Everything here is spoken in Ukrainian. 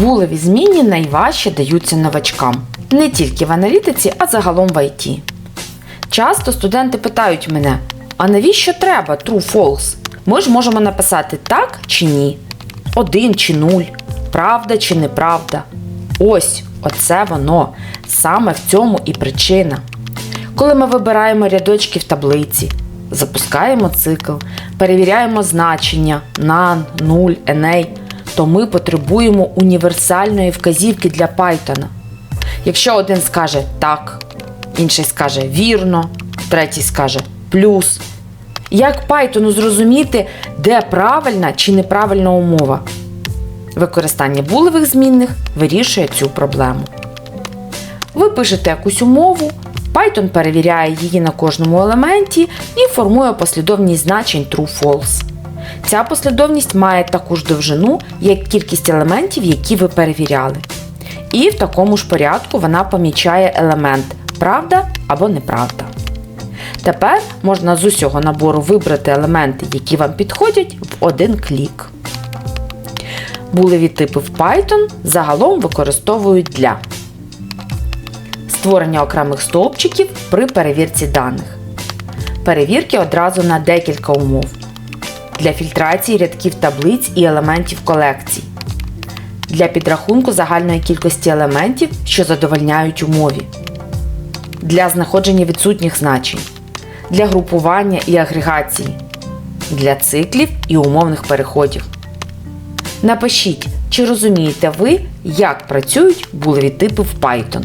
Булеві змінні найважче даються новачкам. Не тільки в аналітиці, а загалом в IT. Часто студенти питають мене: а навіщо треба true-false? Ми ж можемо написати так чи ні, один чи нуль, правда чи неправда. Ось, оце воно. Саме в цьому і причина. Коли ми вибираємо рядочки в таблиці, запускаємо цикл, перевіряємо значення none, 0, NA, то ми потребуємо універсальної вказівки для Python. Якщо один скаже так, інший скаже вірно, третій скаже плюс. Як Python зрозуміти, де правильна чи неправильна умова? Використання булевих змінних вирішує цю проблему. Ви пишете якусь умову, Python перевіряє її на кожному елементі і формує послідовність значень true-false. Ця послідовність має таку ж довжину, як кількість елементів, які ви перевіряли. І в такому ж порядку вона помічає елемент правда або неправда. Тепер можна з усього набору вибрати елементи, які вам підходять, в один клік. Булеві типи в Python загалом використовують для створення окремих стовпчиків при перевірці даних, перевірки одразу на декілька умов, для фільтрації рядків таблиць і елементів колекцій, для підрахунку загальної кількості елементів, що задовольняють умові, для знаходження відсутніх значень, для групування і агрегації, для циклів і умовних переходів. Напишіть, чи розумієте ви, як працюють булеві типи в Python.